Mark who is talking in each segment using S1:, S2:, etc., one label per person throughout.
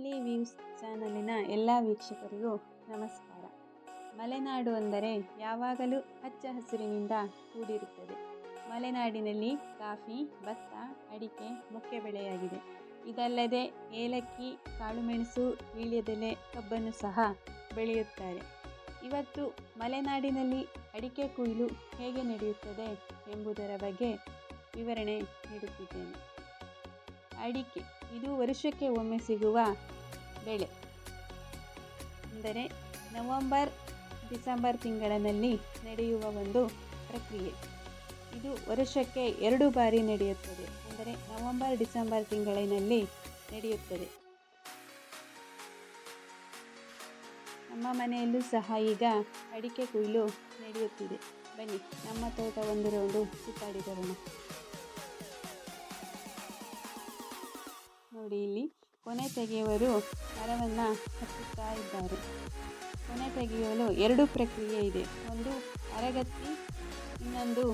S1: ಹಳ್ಳಿ ವ್ಯೂಸ್ ಚಾನಲಿನ ಎಲ್ಲ ವೀಕ್ಷಕರಿಗೂ ನಮಸ್ಕಾರ. ಮಲೆನಾಡು ಅಂದರೆ ಯಾವಾಗಲೂ ಹಚ್ಚ ಹಸಿರಿನಿಂದ ಕೂಡಿರುತ್ತದೆ. ಮಲೆನಾಡಿನಲ್ಲಿ ಕಾಫಿ, ಭತ್ತ, ಅಡಿಕೆ ಮುಖ್ಯ ಬೆಳೆಯಾಗಿದೆ. ಇದಲ್ಲದೆ ಏಲಕ್ಕಿ, ಕಾಳುಮೆಣಸು ವೀಳ್ಯದೆಲೆ ಕಬ್ಬನ್ನು ಸಹ ಬೆಳೆಯುತ್ತಾರೆ. ಇವತ್ತು ಮಲೆನಾಡಿನಲ್ಲಿ ಅಡಿಕೆ ಕೊಯ್ಲು ಹೇಗೆ ನಡೆಯುತ್ತದೆ ಎಂಬುದರ ಬಗ್ಗೆ ವಿವರಣೆ ನೀಡುತ್ತಿದ್ದೇನೆ. ಅಡಿಕೆ ಇದು ವರ್ಷಕ್ಕೆ ಒಮ್ಮೆ ಸಿಗುವ ಬೆಳೆ. ಅಂದರೆ ನವಂಬರ್, ಡಿಸೆಂಬರ್ ತಿಂಗಳಿನಲ್ಲಿ ನಡೆಯುವ ಒಂದು ಪ್ರಕ್ರಿಯೆ. ಇದು ವರ್ಷಕ್ಕೆ ಎರಡು ಬಾರಿ ನಡೆಯುತ್ತದೆ. ಅಂದರೆ ನವಂಬರ್, ಡಿಸೆಂಬರ್ ತಿಂಗಳಿನಲ್ಲಿ ನಡೆಯುತ್ತದೆ. ನಮ್ಮ ಮನೆಯಲ್ಲೂ ಸಹ ಈಗ ಅಡಿಕೆ ಕೊಯ್ಲು ನಡೆಯುತ್ತಿದೆ. ಬನ್ನಿ, ನಮ್ಮ ತೋಟ ಒಂದು ರೌಂಡು ನೋಡಿ ಇಲ್ಲಿ ಕೊನೆ ತೆಗೆಯುವರು ಮರವನ್ನು ಹಚ್ಚುತ್ತಾ ಇದ್ದಾರೆ. ಕೊನೆ ತೆಗೆಯಲು ಎರಡು ಪ್ರಕ್ರಿಯೆ ಇದೆ. ಒಂದು ಅರಗತ್ತಿ, ಇನ್ನೊಂದು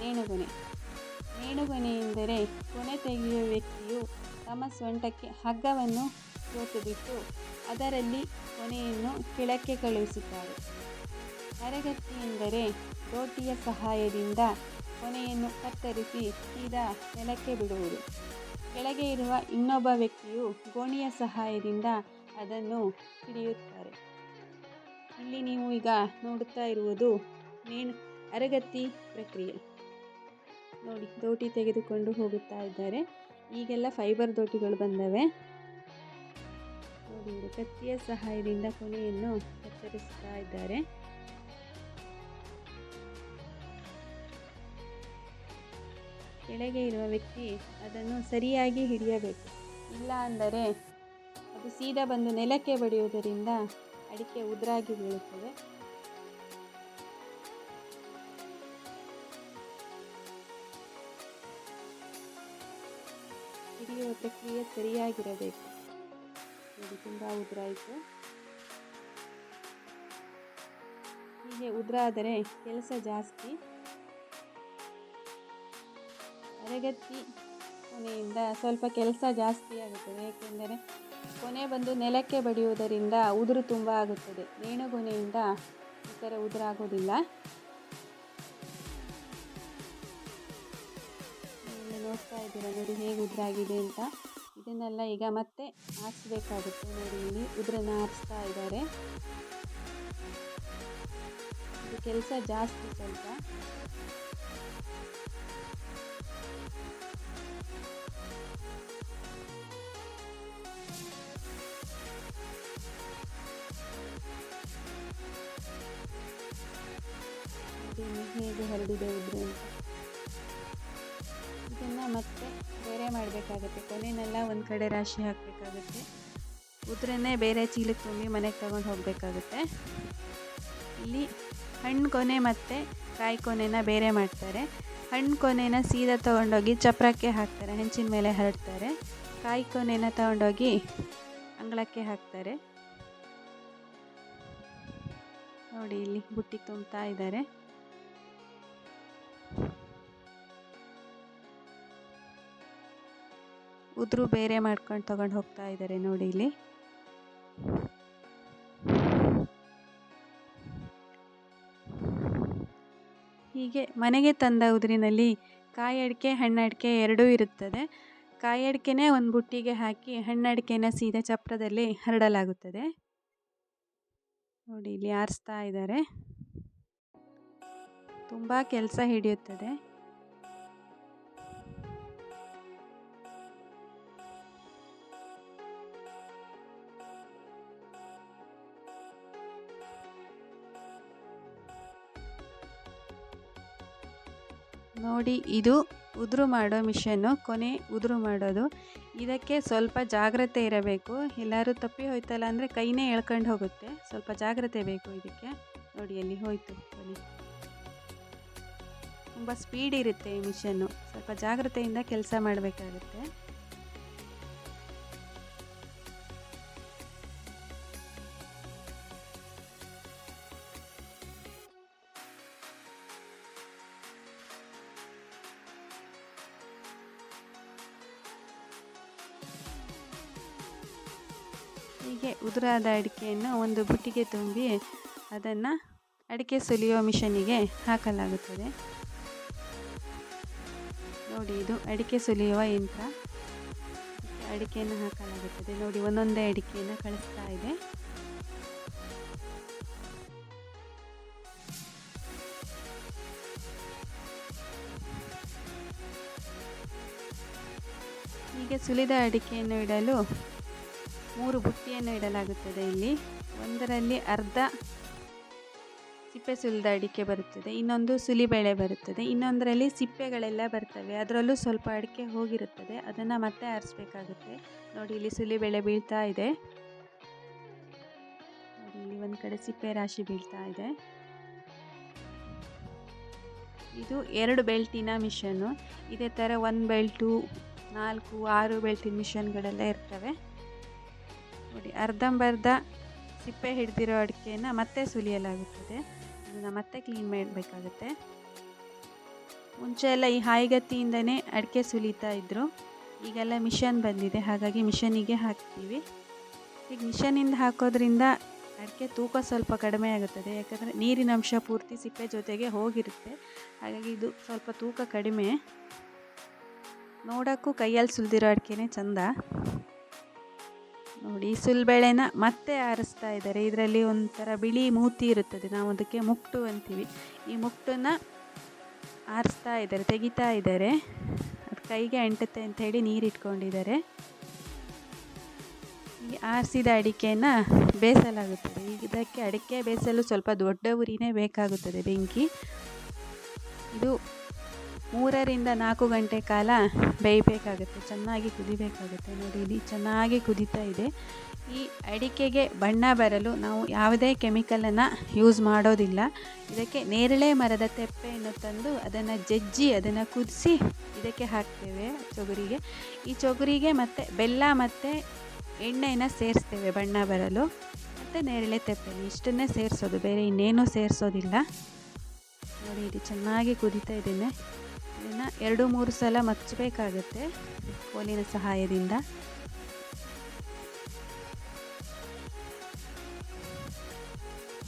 S1: ನೇಣುಗೊನೆ. ನೇಣುಗೊನೆ ಎಂದರೆ ಕೊನೆ ತೆಗೆಯುವ ವ್ಯಕ್ತಿಯು ತಮ್ಮ ಸೊಂಟಕ್ಕೆ ಹಗ್ಗವನ್ನು ಜೋತುಬಿಟ್ಟು ಅದರಲ್ಲಿ ಕೊನೆಯನ್ನು ಕೆಳಕ್ಕೆ ಕಳುಹಿಸುತ್ತಾರೆ. ಅರಗತ್ತಿ ಎಂದರೆ ರೋಟಿಯ ಸಹಾಯದಿಂದ ಕೊನೆಯನ್ನು ಕತ್ತರಿಸಿ ಸೀದಾ ನೆಲಕ್ಕೆ ಬಿಡುವುದು. ಕೆಳಗೆ ಇರುವ ಇನ್ನೊಬ್ಬ ವ್ಯಕ್ತಿಯು ಗೋಣಿಯ ಸಹಾಯದಿಂದ ಅದನ್ನು ಹಿಡಿಯುತ್ತಾರೆ. ಇಲ್ಲಿ ನೀವು ಈಗ ನೋಡುತ್ತಾ ಇರುವುದು ನೇಣು ಅರಗತ್ತಿ ಪ್ರಕ್ರಿಯೆ. ನೋಡಿ, ದೋಟಿ ತೆಗೆದುಕೊಂಡು ಹೋಗುತ್ತಾ ಇದ್ದಾರೆ. ಈಗೆಲ್ಲ ಫೈಬರ್ ದೋಟಿಗಳು ಬಂದವೆ. ನೋಡಿ ಕತ್ತಿಯ ಸಹಾಯದಿಂದ ಕೊನೆಯನ್ನು ಕತ್ತರಿಸ್ತಾ ಇದ್ದಾರೆ. ಕೆಳಗೆ ಇರುವ ವ್ಯಕ್ತಿ ಅದನ್ನು ಸರಿಯಾಗಿ ಹಿಡಿಯಬೇಕು. ಇಲ್ಲ ಅಂದರೆ ಅದು ಸೀದಾ ಬಂದು ನೆಲಕ್ಕೆ ಬಡಿಯುವುದರಿಂದ ಅಡಿಕೆ ಉದುರಾಗಿ ಬೀಳುತ್ತದೆ. ಹಿಡಿಯುವ ಪ್ರಕ್ರಿಯೆ ಸರಿಯಾಗಿರಬೇಕು. ಇದು ತುಂಬ ಉದುರಾಯಿತು. ಹೀಗೆ ಉದುರಾದರೆ ಕೆಲಸ ಜಾಸ್ತಿ. ಅರಗತ್ತಿ ಕೊನೆಯಿಂದ ಸ್ವಲ್ಪ ಕೆಲಸ ಜಾಸ್ತಿ ಆಗುತ್ತದೆ ಏಕೆಂದರೆ ಕೊನೆ ಬಂದು ನೆಲಕ್ಕೆ ಬಡಿಯುವುದರಿಂದ ಉದುರು ತುಂಬ ಆಗುತ್ತದೆ. ನೇಣುಗೊನೆಯಿಂದ ಈ ಥರ ಉದುರಾಗೋದಿಲ್ಲ. ನೋಡ್ತಾ ಇದ್ದೀರ ನೋಡಿ ಹೇಗೆ ಉದುರಾಗಿದೆ ಅಂತ. ಇದನ್ನೆಲ್ಲ ಈಗ ಮತ್ತೆ ಆರಿಸಬೇಕಾಗುತ್ತೆ ನೋಡಿ ಇಲ್ಲಿ. ಉದುರನ್ನು ಆರಿಸ್ತಾ ಇದ್ದಾರೆ. ಇದು ಕೆಲಸ ಜಾಸ್ತಿ ಸ್ವಲ್ಪ. ನೋಡಿ ಹೇಗೆ ಹರಡಿದೆ ಉದುರು ಅಂತ. ಇದನ್ನು ಮತ್ತೆ ಬೇರೆ ಮಾಡಬೇಕಾಗುತ್ತೆ. ಕೊನೆನೆಲ್ಲ ಒಂದು ಕಡೆ ರಾಶಿ ಹಾಕಬೇಕಾಗುತ್ತೆ. ಉದುರನ್ನೇ ಬೇರೆ ಚೀಲಕ್ಕೆ ತುಂಬಿ ಮನೆಗೆ ತಗೊಂಡು ಹೋಗಬೇಕಾಗುತ್ತೆ. ಇಲ್ಲಿ ಹಣ್ಣು ಕೊನೆ ಮತ್ತು ಕಾಯಿ ಕೊನೆನ ಬೇರೆ ಮಾಡ್ತಾರೆ. ಹಣ್ಣು ಕೊನೆನ ಸೀದಾ ತೊಗೊಂಡೋಗಿ ಚಪ್ರಕ್ಕೆ ಹಾಕ್ತಾರೆ. ಹೆಂಚಿನ ಮೇಲೆ ಹರಡ್ತಾರೆ. ಕಾಯಿ ಕೊನೆನ ತಗೊಂಡೋಗಿ ಅಂಗಳಕ್ಕೆ ಹಾಕ್ತಾರೆ. ನೋಡಿ ಇಲ್ಲಿ ಬುಟ್ಟಿ ತುಂಬ್ತಾ ಇದ್ದಾರೆ ಉದುರು ಬೇರೆ ಮಾಡ್ಕೊಂಡು ತಗೊಂಡು ಹೋಗ್ತಾ ಇದ್ದಾರೆ ನೋಡಿ ಇಲ್ಲಿ. ಹೀಗೆ ಮನೆಗೆ ತಂದ ಉದುರಿನಲ್ಲಿ ಕಾಯಿ ಅಡಿಕೆ ಹಣ್ಣಡಿಕೆ ಎರಡೂ ಇರುತ್ತದೆ. ಕಾಯಿ ಅಡಿಕೆನೇ ಒಂದು ಬುಟ್ಟಿಗೆ ಹಾಕಿ ಹಣ್ಣಡಿಕೆನ ಸೀದಾ ಚಪ್ರದಲ್ಲಿ ಹರಡಲಾಗುತ್ತದೆ. ನೋಡಿ ಇಲ್ಲಿ ಆರಿಸ್ತಾ ಇದ್ದಾರೆ ತುಂಬ ಕೆಲಸ ಹಿಡಿಯುತ್ತದೆ. ನೋಡಿ, ಇದು ಉದುರು ಮಾಡೋ ಮಿಷನ್ನು, ಕೊನೆ ಉದುರು ಮಾಡೋದು. ಇದಕ್ಕೆ ಸ್ವಲ್ಪ ಜಾಗ್ರತೆ ಇರಬೇಕು. ಎಲ್ಲರೂ ತಪ್ಪಿ ಹೋಯ್ತಲ್ಲ ಅಂದರೆ ಕೈನೇ ಎಳ್ಕೊಂಡು ಹೋಗುತ್ತೆ. ಸ್ವಲ್ಪ ಜಾಗ್ರತೆ ಬೇಕು ಇದಕ್ಕೆ. ನೋಡಿ ಅಲ್ಲಿ ಹೋಯ್ತು, ಕೊನೆ. ತುಂಬ ಸ್ಪೀಡ್ ಇರುತ್ತೆ ಈ ಮಿಷನ್ನು. ಸ್ವಲ್ಪ ಜಾಗ್ರತೆಯಿಂದ ಕೆಲಸ ಮಾಡಬೇಕಾಗುತ್ತೆ. ಹೀಗೆ ಉದುರಾದ ಅಡಿಕೆಯನ್ನು ಒಂದು ಬುಟ್ಟಿಗೆ ತುಂಬಿ ಅದನ್ನು ಅಡಿಕೆ ಸುಲಿಯೋ ಮಿಷನಿಗೆ ಹಾಕಲಾಗುತ್ತದೆ. ನೋಡಿ, ಇದು ಅಡಿಕೆ ಸುಲಿಯುವ ಯಂತ್ರ. ಅಡಿಕೆಯನ್ನು ಹಾಕಲಾಗುತ್ತದೆ. ನೋಡಿ, ಒಂದೊಂದೇ ಅಡಿಕೆಯನ್ನು ಕಳಿಸ್ತಾ ಇದೆ. ಹೀಗೆ ಸುಲಿದ ಅಡಿಕೆಯನ್ನು ಇಡಲು ಮೂರು ಬುಟ್ಟಿಯನ್ನು ಇಡಲಾಗುತ್ತದೆ ಇಲ್ಲಿ. ಒಂದರಲ್ಲಿ ಅರ್ಧ ಸಿಪ್ಪೆ ಸುಲಿದ ಅಡಿಕೆ ಬರುತ್ತದೆ, ಇನ್ನೊಂದು ಸುಲಿಬೇಳೆ ಬರುತ್ತದೆ, ಇನ್ನೊಂದರಲ್ಲಿ ಸಿಪ್ಪೆಗಳೆಲ್ಲ ಬರ್ತವೆ. ಅದರಲ್ಲೂ ಸ್ವಲ್ಪ ಅಡಿಕೆ ಹೋಗಿರುತ್ತದೆ, ಅದನ್ನು ಮತ್ತೆ ಆರಿಸ್ಬೇಕಾಗುತ್ತೆ. ನೋಡಿ, ಇಲ್ಲಿ ಸುಲಿಬೇಳೆ ಬೀಳ್ತಾ ಇದೆ. ಇಲ್ಲಿ ಒಂದು ಕಡೆ ಸಿಪ್ಪೆ ರಾಶಿ ಬೀಳ್ತಾ ಇದೆ. ಇದು ಎರಡು ಬೆಲ್ಟಿನ ಮಿಷನ್ನು. ಇದೇ ಥರ ಒಂದು ಬೆಲ್ಟು ನಾಲ್ಕು, ಆರು ಬೆಲ್ಟಿನ ಮಿಷನ್ಗಳೆಲ್ಲ ಇರ್ತವೆ. ನೋಡಿ, ಅರ್ಧಂಬರ್ಧ ಸಿಪ್ಪೆ ಹಿಡಿದಿರೋ ಅಡಿಕೆಯನ್ನು ಮತ್ತೆ ಸುಲಿಯಲಾಗುತ್ತದೆ. ಅದನ್ನು ಮತ್ತೆ ಕ್ಲೀನ್ ಮಾಡಬೇಕಾಗುತ್ತೆ. ಮುಂಚೆ ಎಲ್ಲ ಈ ಹಾಯಿಗತ್ತಿಯಿಂದನೇ ಅಡಿಕೆ ಸುಲಿತಾ ಇದ್ದರು ಈಗೆಲ್ಲ ಮಿಷನ್ ಬಂದಿದೆ, ಹಾಗಾಗಿ ಮಿಷನಿಗೆ ಹಾಕ್ತೀವಿ. ಈಗ ಮಿಷನಿಂದ ಹಾಕೋದ್ರಿಂದ ಅಡಿಕೆ ತೂಕ ಸ್ವಲ್ಪ ಕಡಿಮೆ ಆಗುತ್ತದೆ. ಯಾಕಂದರೆ ನೀರಿನ ಅಂಶ ಪೂರ್ತಿ ಸಿಪ್ಪೆ ಜೊತೆಗೆ ಹೋಗಿರುತ್ತೆ. ಹಾಗಾಗಿ ಇದು ಸ್ವಲ್ಪ ತೂಕ ಕಡಿಮೆ. ನೋಡೋಕ್ಕೂ ಕೈಯಲ್ಲಿ ಸುಲಿದಿರೋ ಅಡಿಕೆನೇ ಚಂದ. ನೋಡಿ, ಸುಲ್ಬೆಳೆನ ಮತ್ತೆ ಆರಿಸ್ತಾ ಇದ್ದಾರೆ. ಇದರಲ್ಲಿ ಒಂಥರ ಬಿಳಿ ಮೂತಿ ಇರುತ್ತದೆ. ನಾವು ಅದಕ್ಕೆ ಮುಕ್ಟು ಅಂತೀವಿ. ಈ ಮುಕ್ಟನ್ನ ಆರಿಸ್ತಾ ಇದ್ದಾರೆ, ತೆಗಿತಾ ಇದ್ದಾರೆ. ಅದು ಕೈಗೆ ಅಂಟುತ್ತೆ ಅಂತ ಹೇಳಿ ನೀರಿಟ್ಕೊಂಡಿದ್ದಾರೆ ಈ ಆರಿಸಿದ ಅಡಿಕೆಯನ್ನು ಬೇಯಿಸಲಾಗುತ್ತದೆ. ಇದಕ್ಕೆ ಅಡಿಕೆ ಬೇಯಿಸಲು ಸ್ವಲ್ಪ ದೊಡ್ಡ ಉರಿನೇ ಬೇಕಾಗುತ್ತದೆ ಬೆಂಕಿ. ಇದು ಮೂರರಿಂದ ನಾಲ್ಕು ಗಂಟೆ ಕಾಲ ಬೇಯಬೇಕಾಗುತ್ತೆ, ಚೆನ್ನಾಗಿ ಕುದಿಬೇಕಾಗುತ್ತೆ. ನೋಡಿ, ಇಲ್ಲಿ ಚೆನ್ನಾಗಿ ಕುದೀತಾ ಇದೆ. ಈ ಅಡಿಕೆಗೆ ಬಣ್ಣ ಬರಲು ನಾವು ಯಾವುದೇ ಕೆಮಿಕಲನ್ನು ಯೂಸ್ ಮಾಡೋದಿಲ್ಲ. ಇದಕ್ಕೆ ನೇರಳೆ ಮರದ ತೆಪ್ಪೆಯನ್ನು ತಂದು ಅದನ್ನು ಜಜ್ಜಿ ಅದನ್ನು ಕುದಿಸಿ ಇದಕ್ಕೆ ಹಾಕ್ತೇವೆ ಚೊಗುರಿಗೆ. ಈ ಚೊಗುರಿಗೆ ಮತ್ತು ಬೆಲ್ಲ ಮತ್ತು ಎಣ್ಣೆಯನ್ನು ಸೇರಿಸ್ತೇವೆ ಬಣ್ಣ ಬರಲು. ಮತ್ತು ನೇರಳೆ ತೆಪ್ಪೆನ ಇಷ್ಟನ್ನೇ ಸೇರಿಸೋದು, ಬೇರೆ ಇನ್ನೇನೂ ಸೇರಿಸೋದಿಲ್ಲ. ನೋಡಿ ಇದು ಚೆನ್ನಾಗಿ ಕುದೀತಾ ಇದ್ದೇನೆ. ಇದನ್ನು ಎರಡು ಮೂರು ಸಲ ಮಚ್ಚಬೇಕಾಗುತ್ತೆ ಕೋಲಿನ ಸಹಾಯದಿಂದ.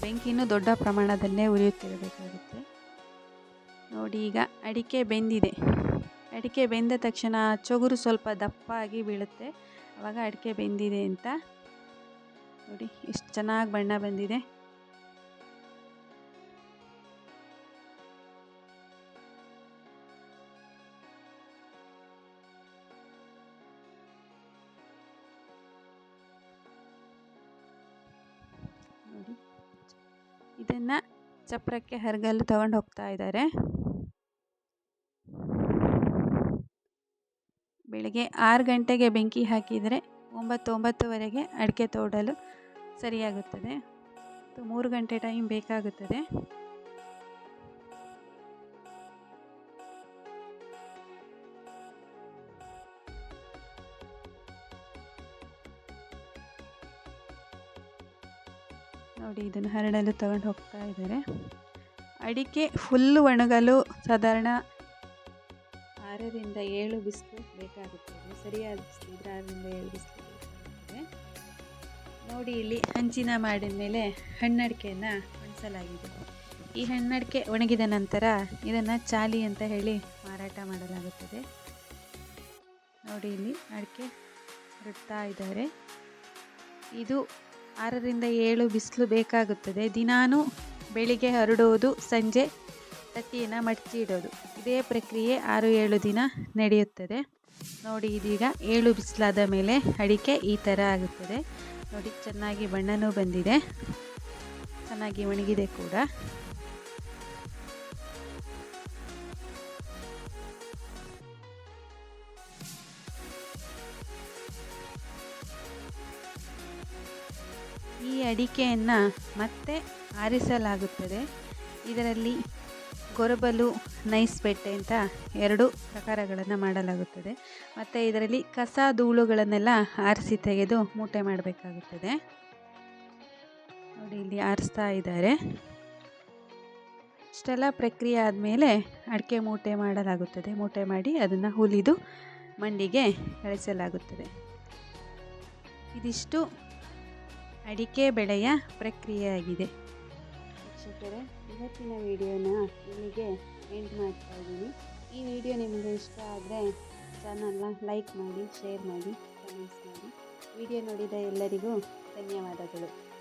S1: ಬೆಂಕಿನೂ ದೊಡ್ಡ ಪ್ರಮಾಣದಲ್ಲೇ ಉರಿಯುತ್ತಿರಬೇಕಾಗುತ್ತೆ. ನೋಡಿ ಈಗ ಅಡಿಕೆ ಬೆಂದಿದೆ. ಅಡಿಕೆ ಬೆಂದ ತಕ್ಷಣ ಚೊಗುರು ಸ್ವಲ್ಪ ದಪ್ಪ ಆಗಿ ಬೀಳುತ್ತೆ. ಆವಾಗ ಅಡಿಕೆ ಬೆಂದಿದೆ ಅಂತ. ನೋಡಿ, ಎಷ್ಟು ಚೆನ್ನಾಗಿ ಬಣ್ಣ ಬಂದಿದೆ. ಚಪ್ರಕ್ಕೆ ಹರಗಲ್ಲು ತಗೊಂಡು ಹೋಗ್ತಾ ಇದ್ದಾರೆ ಬೆಳಗ್ಗೆ ಆರು ಗಂಟೆಗೆ ಬೆಂಕಿ ಹಾಕಿದರೆ ಒಂಬತ್ತು ಒಂಬತ್ತುವರೆಗೆ ಅಡಿಕೆ ತೋಡಲು ಸರಿಯಾಗುತ್ತದೆ. ಮೂರು ಗಂಟೆ ಟೈಮ್ ಬೇಕಾಗುತ್ತದೆ. ನೋಡಿ, ಇದನ್ನು ಹರಡಲು ತಗೊಂಡು ಹೋಗ್ತಾ ಇದ್ದಾರೆ. ಅಡಿಕೆ ಫುಲ್ಲು ಒಣಗಲು ಸಾಧಾರಣ ಆರರಿಂದ ಏಳು ಬಿಸಿಲು ಬೇಕಾಗುತ್ತದೆ ಸರಿಯಾದ ಬಿಸಿಲು ಇದ್ರೆ ಆರರಿಂದ ಏಳು ಬಿಸಿಲು ನೋಡಿ, ಇಲ್ಲಿ ಹಂಚಿನ ಮಾಡಿದ ಮೇಲೆ ಹಣ್ಣಡಿಕೆಯನ್ನು ಒಣಸಲಾಗಿದೆ ಈ ಹಣ್ಣಡಿಕೆ ಒಣಗಿದ ನಂತರ ಇದನ್ನು ಚಾಲಿ ಅಂತ ಹೇಳಿ ಮಾರಾಟ ಮಾಡಲಾಗುತ್ತದೆ. ನೋಡಿ, ಇಲ್ಲಿ ಅಡಿಕೆ ಹರಡ್ತಾ ಇದ್ದಾರೆ. ಇದು ಆರರಿಂದ ಏಳು ಬಿಸಿಲು ಬೇಕಾಗುತ್ತದೆ. ದಿನಾನು ಬೆಳಿಗ್ಗೆ ಹರಡುವುದು, ಸಂಜೆ ತಟ್ಟಿಯನ್ನು ಮಡಚಿ ಇಡೋದು. ಇದೇ ಪ್ರಕ್ರಿಯೆ ಆರು ಏಳು ದಿನ ನಡೆಯುತ್ತದೆ. ನೋಡಿ, ಇದೀಗ ಏಳು ಬಿಸಿಲಾದ ಮೇಲೆ ಅಡಿಕೆ ಈ ಥರ ಆಗುತ್ತದೆ. ನೋಡಿ, ಚೆನ್ನಾಗಿ ಬಣ್ಣನೂ ಬಂದಿದೆ. ಚೆನ್ನಾಗಿ ಒಣಗಿದೆ ಕೂಡ. ಅಡಿಕೆಯನ್ನು ಮತ್ತೆ ಆರಿಸಲಾಗುತ್ತದೆ. ಇದರಲ್ಲಿ ಗೊರಬಲು, ನೈಸ್ ಬೆಟ್ಟೆ ಅಂತ ಎರಡು ಪ್ರಕಾರಗಳನ್ನು ಮಾಡಲಾಗುತ್ತದೆ. ಮತ್ತು ಇದರಲ್ಲಿ ಕಸ ಧೂಳುಗಳನ್ನೆಲ್ಲ ಆರಿಸಿ ತೆಗೆದು ಮೂಟೆ ಮಾಡಬೇಕಾಗುತ್ತದೆ. ನೋಡಿ, ಇಲ್ಲಿ ಆರಿಸ್ತಾ ಇದ್ದಾರೆ. ಇಷ್ಟೆಲ್ಲ ಪ್ರಕ್ರಿಯೆ ಆದಮೇಲೆ ಅಡಿಕೆ ಮೂಟೆ ಮಾಡಲಾಗುತ್ತದೆ. ಮೂಟೆ ಮಾಡಿ ಅದನ್ನು ಹುಲಿದು ಮಂಡಿಗೆ ಕಳಿಸಲಾಗುತ್ತದೆ. ಇದಿಷ್ಟು ಅಡಿಕೆ ಬೆಳೆಯ ಪ್ರಕ್ರಿಯೆಯಾಗಿದೆ. ವೀಕ್ಷಕರೇ, ಇವತ್ತಿನ ವಿಡಿಯೋನ ಇಲ್ಲಿಗೆ ಎಂಡ್ ಮಾಡ್ತಾ ಇದ್ದೀನಿ. ಈ ವಿಡಿಯೋ ನಿಮಗೆ ಇಷ್ಟ ಆದರೆ ಚಾನಲ್ನ ಲೈಕ್ ಮಾಡಿ, ಶೇರ್ ಮಾಡಿ, ಕಮೆಂಟ್ಸ್ ಮಾಡಿ. ವಿಡಿಯೋ ನೋಡಿದ ಎಲ್ಲರಿಗೂ ಧನ್ಯವಾದಗಳು.